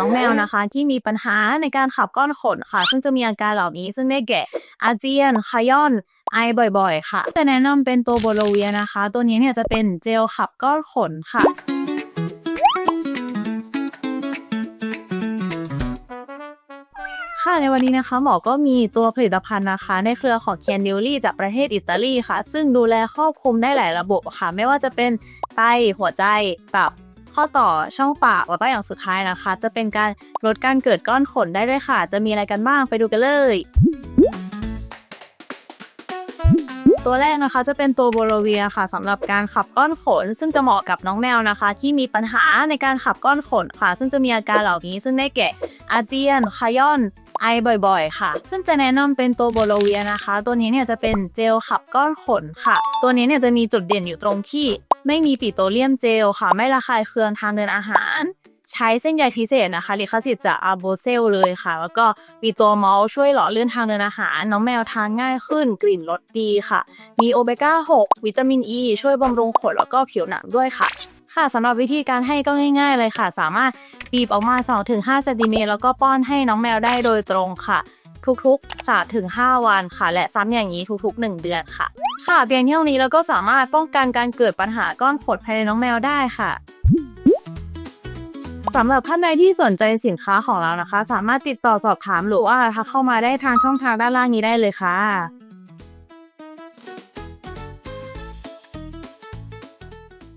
น้องแมวนะคะ ที่มีปัญหาในการขับก้อนขนค่ะ ซึ่งจะมีอาการเหล่านี้ซึ่งได้แก่อาเจียนขย้อนไอบ่อยๆ ค่ะ แต่แนะนำเป็นตัวโบโลเวียนะคะ ตัวนี้เนี่ยจะเป็นเจลขับก้อนขนค่ะค่ะในวันนี้นะคะหมอก็มีตัวผลิตภัณฑ์นะคะ ในเครือของ c a n d i l y จากประเทศอิตาลีค่ะ ซึ่งดูแลครอบคลุมได้หลายระบบค่ะ ไม่ว่าจะเป็นไตหัวใจตับ ข้อต่อช่องปากแล้วก็อย่างสุดท้ายนะคะ จะเป็นการลดการเกิดก้อนขนได้ด้วยค่ะ จะมีอะไรกันบ้างไปดูกันเลยตัวแรกนะคะจะเป็นตัวโบโลเวียค่ะสำหรับการขับก้อนขน ซึ่งจะเหมาะกับน้องแมวนะคะ ที่มีปัญหาในการขับก้อนขนค่ะ ซึ่งจะมีอาการเหล่านี้ ซึ่งได้แก่อาเจียนขย้อนไอบ่อยๆ ค่ะ ซึ่งจะแนะนำเป็นตัวโบโลเวียนะคะ ตัวนี้เนี่ยจะเป็นเจลขับก้อนขนค่ะ ตัวนี้เนี่ยจะมีจุดเด่นอยู่ตรงที่ ไม่มีปิโตรเลียมเจลค่ะ ไม่ระคายเคืองทางเดินอาหาร ใช้เส้นใยพิเศษนะคะลิขสิทธิ์จากอาโบเซลเลยค่ะ แล้วก็มีตัวมอลช่วยหล่อเลื่อนทางเดินอาหาร น้องแมวทานง่ายขึ้น กลิ่นรสดีค่ะ มีโอเมก้า 6 วิตามินอ e, ีช่วยบำรุงขนแล้วก็ผิวหนังด้วยค่ะค่ะสำหรับวิธีการให้ก็ง่าย ๆ เลยค่ะ สามารถบีบออกมา 2-5เซนติเมตรแล้วก็ป้อนให้น้องแมวได้โดยตรงค่ะ ทุกๆ3-5 วันค่ะ และซ้ำอย่างนี้ทุกๆ 1 เดือนค่ะ ค่ะเพียงเท่านี้เราก็สามารถป้องกันการเกิดปัญหาก้อนขดภายในน้องแมวได้ค่ะสำหรับท่านใดที่สนใจสินค้าของเรานะคะ สามารถติดต่อสอบถามหรือว่าทักเข้ามาได้ทางช่องทางด้านล่างนี้ได้เลยค่ะ